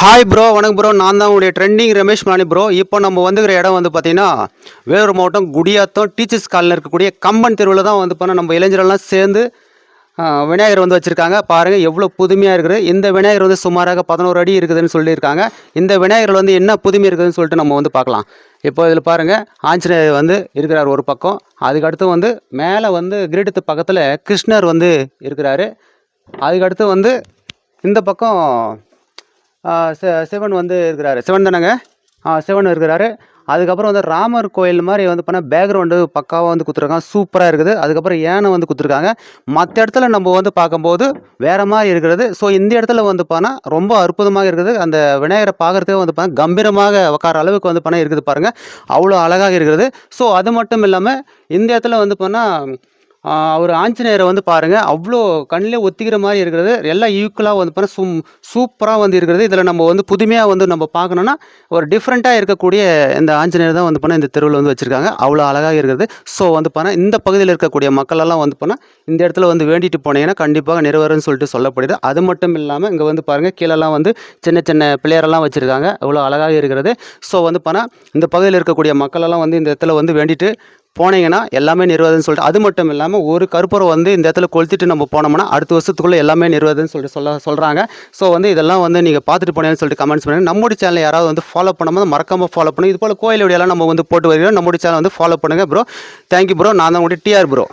Hi bro வணக்கம் bro நான் தான் உங்களுடைய ட்ரெண்டிங் ரமேஷ் மலானி ப்ரோ இப்போ நம்ம வந்துக்கிற இடம் வந்து பார்த்தீங்கன்னா வேலூர் மாவட்டம் குடியாத்தம் டீச்சர்ஸ் காலில் இருக்கக்கூடிய கம்பன் தெருவில் தான் வந்து பண்ண நம்ம இளைஞரெல்லாம் சேர்ந்து விநாயகர் வந்து வச்சுருக்காங்க. பாருங்கள் எவ்வளோ புதுமையாக இருக்குது. இந்த விநாயகர் வந்து சுமாராக பதினோரு அடி இருக்குதுன்னு சொல்லியிருக்காங்க. இந்த விநாயகர் வந்து என்ன புதுமை இருக்குதுன்னு சொல்லிட்டு நம்ம வந்து பார்க்கலாம். இப்போ இதில் பாருங்கள் ஆஞ்சநேயர் வந்து இருக்கிறார் ஒரு பக்கம். அதுக்கடுத்து வந்து மேலே வந்து கிரீடத்து பக்கத்தில் கிருஷ்ணர் வந்து இருக்கிறாரு. அதுக்கடுத்து வந்து இந்த பக்கம் சிவன் வந்து இருக்கிறாரு. சிவன் தானேங்க? ஆ சிவன் இருக்கிறாரு. அதுக்கப்புறம் வந்து ராமர் கோயில் மாதிரி வந்து பண்ணால் பேக்ரவுண்டு பக்காவாக வந்து கொடுத்துருக்காங்க. சூப்பராக இருக்குது. அதுக்கப்புறம் யானை வந்து கொடுத்துருக்காங்க. மற்ற இடத்துல நம்ம வந்து பார்க்கும்போது வேறு மாதிரி இருக்கிறது. ஸோ இந்த இடத்துல வந்து பார்த்தா ரொம்ப அற்புதமாக இருக்குது. அந்த விநாயகரை பார்க்குறதுக்கு வந்து பார்த்தா கம்பீரமாக உட்கார அளவுக்கு வந்து பண்ணால் இருக்குது பாருங்கள் அவ்வளோ அழகாக இருக்கிறது ஸோ அது மட்டும் இல்லாமல் இந்த இடத்துல வந்து பண்ணால் அவர் ஆஞ்சநேயரை வந்து பாருங்கள் அவ்வளோ கண்ணிலே ஒத்திக்கிற மாதிரி இருக்கிறது. எல்லாம் ஈக்குவலாக வந்து பாருங்கள் சூ சூப்பராக வந்து இருக்கிறது. இதில் நம்ம வந்து புதுமையாக வந்து நம்ம பார்க்கணுன்னா ஒரு டிஃப்ரெண்ட்டாக இருக்கக்கூடிய இந்த ஆஞ்சநேயர் தான் வந்து பண்ணால் இந்த தெருவில் வந்து வச்சுருக்காங்க. அவ்வளோ அழகாக இருக்கிறது ஸோ வந்து பண்ணால் இந்த பகுதியில் இருக்கக்கூடிய மக்களெல்லாம் வந்து பண்ணால் இந்த இடத்துல வந்து வேண்டிட்டு போனீங்கன்னா கண்டிப்பாக நிறைவேறும்னு சொல்லிட்டு சொல்லப்படுது. அது மட்டும் இல்லாமல் இங்கே வந்து பாருங்கள் கீழெல்லாம் வந்து சின்ன சின்ன பிள்ளையரெல்லாம் வச்சுருக்காங்க. அவ்வளோ அழகாக இருக்கிறது. ஸோ வந்து பண்ணால் இந்த பகுதியில் இருக்கக்கூடிய மக்களெல்லாம் வந்து இந்த இடத்துல வந்து வேண்டிட்டு போனீங்கன்னா எல்லாமே நிறைவேறுதுன்னு சொல்லிட்டு அது மட்டும் இல்லாமல் ஒரு கருப்பூரம் வந்து இந்த இடத்துல கொளுத்திட்டு நம்ம போனோம்னா அடுத்த வருஷத்துக்குள்ளே எல்லாமே நிறைவேறுதுன்னு சொல்லிட்டு சொல்ல சொல்கிறாங்க ஸோ வந்து இதெல்லாம் வந்து நீங்கள் பார்த்துட்டு போனீங்கன்னு சொல்லிட்டு கமெண்ட்ஸ் பண்ணுங்கள் நம்முடைய சேனல் யாராவது வந்து ஃபாலோ பண்ணாமல் மறக்காமல் ஃபாலோ பண்ணுங்க. இது போல் கோயில் வீடியோலாம் நம்ம வந்து போட்டு வருகிறோம். நம்முடைய சேனல் வந்து ஃபாலோ பண்ணுங்கள் ப்ரோ தேங்க்யூ ப்ரோ நான் தான் உங்களுடைய டிஆர் ப்ரோ